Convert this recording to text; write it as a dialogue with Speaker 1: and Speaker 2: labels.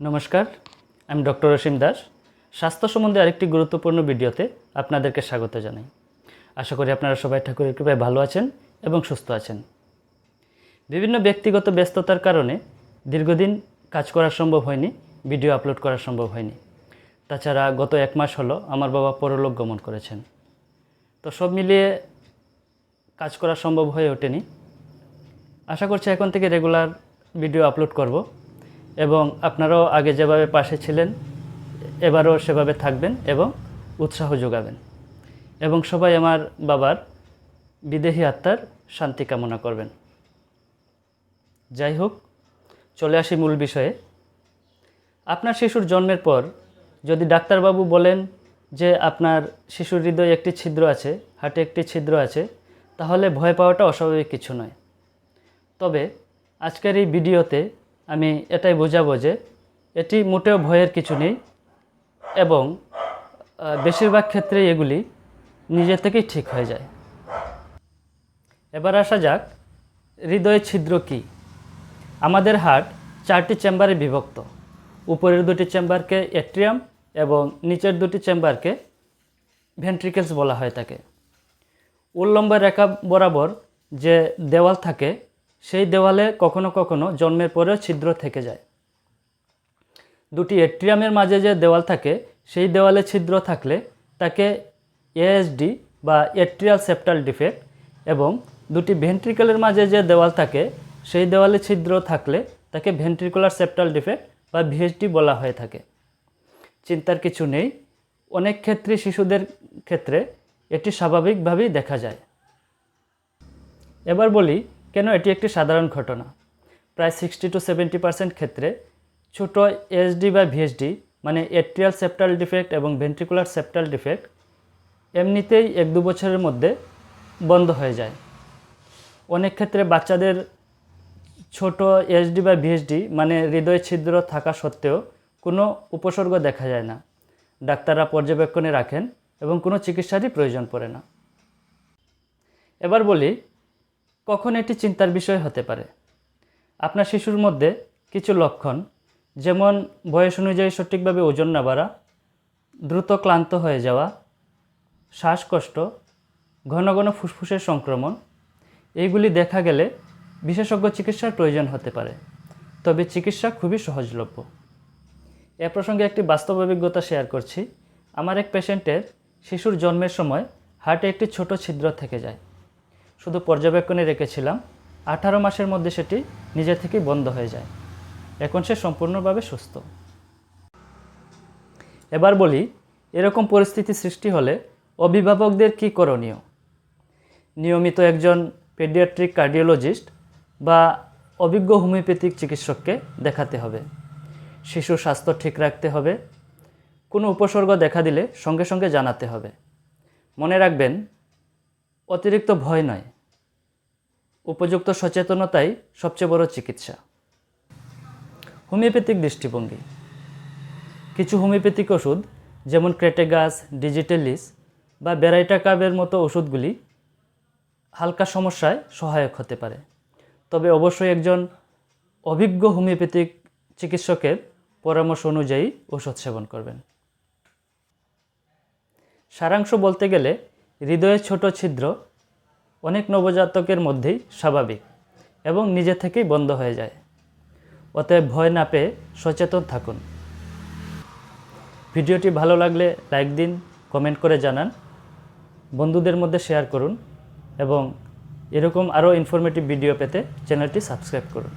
Speaker 1: নমস্কার, আমি ডক্টর অসীম দাস। স্বাস্থ্য সম্বন্ধে আরেকটি গুরুত্বপূর্ণ ভিডিওতে আপনাদেরকে স্বাগত জানাই। আশা করি আপনারা সবাই ঠাকুরের কৃপায় ভালো আছেন এবং সুস্থ আছেন। বিভিন্ন ব্যক্তিগত ব্যস্ততার কারণে দীর্ঘদিন কাজ করা সম্ভব হয়নি, ভিডিও আপলোড করা সম্ভব হয়নি। তাছাড়া গত এক মাস হলো আমার বাবা পরলোক গমন করেছেন। তো সব মিলিয়ে কাজ করা সম্ভব হয়ে ওঠেনি। আশা করছি এখন থেকে রেগুলার ভিডিও আপলোড করব। এবং আপনারাও আগে যেভাবে পাশে ছিলেন, এবারও সেভাবে থাকবেন এবং উৎসাহ যোগাবেন। এবং সবাই আমার বাবার বিদেহী আত্মার শান্তি কামনা করবেন। যাই হোক, চলে আসি মূল বিষয়ে। আপনার শিশুর জন্মের পর যদি ডাক্তারবাবু বলেন যে আপনার শিশুর হৃদয়ে একটি ছিদ্র আছে, হাটে একটি ছিদ্র আছে, তাহলে ভয় পাওয়াটা অস্বাভাবিক কিছু নয়। তবে আজকের এই ভিডিওতে আমি এটাই বোঝাবো যে এটি মোটেও ভয়ের কিছু নেই এবং বেশিরভাগ ক্ষেত্রে এগুলি নিজে থেকেই ঠিক হয়ে যায়। এবার আসা যাক হৃদয়ের ছিদ্র কী? আমাদের হার্ট চারটি চেম্বারে বিভক্ত। উপরের দুটি চেম্বারকে এট্রিয়াম এবং নিচের দুটি চেম্বারকে ভেন্ট্রিকেলস বলা হয় থাকে উল্লম্ব রেখা বরাবর যে দেওয়াল থাকে সেই দেওয়ালে কখনো কখনো জন্মের পরেও ছিদ্র থেকে যায়। দুটি এট্রিয়ামের মাঝে যে দেওয়াল থাকে, সেই দেওয়ালে ছিদ্র থাকলে তাকে এএসডি বা এট্রিয়াল সেপ্টাল ডিফেক্ট এবং দুটি ভেন্ট্রিকলের মাঝে যে দেওয়াল থাকে, সেই দেওয়ালে ছিদ্র থাকলে তাকে ভেন্ট্রিকুলার সেপ্টাল ডিফেক্ট বা ভিএসডি বলা হয়ে থাকে। চিন্তার কিছু নেই, অনেক ক্ষেত্রে শিশুদের ক্ষেত্রে এটি স্বাভাবিকভাবেই দেখা যায়। এবার বলি কেন এটি একটি সাধারণ ঘটনা? প্রায় সিক্সটি টু সেভেন্টি পার্সেন্ট ক্ষেত্রে ছোট এসডি বা ভিএসডি মানে এট্রিয়াল সেপ্টাল ডিফেক্ট এবং ভেন্ট্রিকুলার সেপ্টাল ডিফেক্ট এমনিতেই এক দু বছরের মধ্যে বন্ধ হয়ে যায়। অনেক ক্ষেত্রে বাচ্চাদের ছোট এসডি বা ভিএসডি মানে হৃদয় ছিদ্র থাকা সত্ত্বেও কোনো উপসর্গ দেখা যায় না। ডাক্তাররা পর্যবেক্ষণে রাখেন এবং কোনো চিকিৎসারই প্রয়োজন পড়ে না। এবার বলি কখন এটি চিন্তার বিষয় হতে পারে। আপনার শিশুর মধ্যে কিছু লক্ষণ, যেমন বয়স অনুযায়ী সঠিকভাবে ওজন না বাড়া, দ্রুত ক্লান্ত হয়ে যাওয়া, শ্বাসকষ্ট, ঘন ঘন ফুসফুসের সংক্রমণ, এইগুলি দেখা গেলে বিশেষজ্ঞ চিকিৎসার প্রয়োজন হতে পারে। তবে চিকিৎসা খুবই সহজলভ্য। এ প্রসঙ্গে একটি বাস্তব অভিজ্ঞতা শেয়ার করছি। আমার এক পেশেন্টের শিশুর জন্মের সময় হার্টে একটি ছোট ছিদ্র থেকে যায়। শুধু পর্যবেক্ষণে রেখেছিলাম, আঠারো মাসের মধ্যে সেটি নিজে থেকেই বন্ধ হয়ে যায়। এখন সে সম্পূর্ণভাবে সুস্থ। এবার বলি, এরকম পরিস্থিতি সৃষ্টি হলে অভিভাবকদের কী করণীয়? নিয়মিত একজন পেডিয়াট্রিক কার্ডিওলজিস্ট বা অভিজ্ঞ হোমিওপ্যাথিক চিকিৎসককে দেখাতে হবে। শিশুর স্বাস্থ্য ঠিক রাখতে হবে। কোনো উপসর্গ দেখা দিলে সঙ্গে সঙ্গে জানাতে হবে। মনে রাখবেন অতিরিক্ত ভয় নয়। উপযুক্ত সচেতনতাই সবচেয়ে বড় চিকিৎসা। হোমিওপ্যাথিক দৃষ্টিভঙ্গি। কিছু হোমিওপ্যাথিক ওষুধ, যেমন ক্রেটেগাস, ডিজিটালিস বা বেরাইটাকাবের মতো ওষুধগুলি হালকা সমস্যায় সহায়ক হতে পারে। তবে অবশ্যই একজন অভিজ্ঞ হোমিওপ্যাথিক চিকিৎসকের পরামর্শ অনুযায়ী ওষুধ সেবন করবেন। সারাংশ বলতে গেলে হৃদয়ের ছোট ছিদ্র অনেক নবজাতকের মধ্যেই স্বাভাবিক এবং নিজে থেকেই বন্ধ হয়ে যায়। অতএব ভয় না পেয়ে সচেতন থাকুন। ভিডিওটি ভালো লাগলে লাইক দিন, কমেন্ট করে জানান, বন্ধুদের মধ্যে শেয়ার করুন এবং এরকম আরও ইনফরমেটিভ ভিডিও পেতে চ্যানেলটি সাবস্ক্রাইব করুন।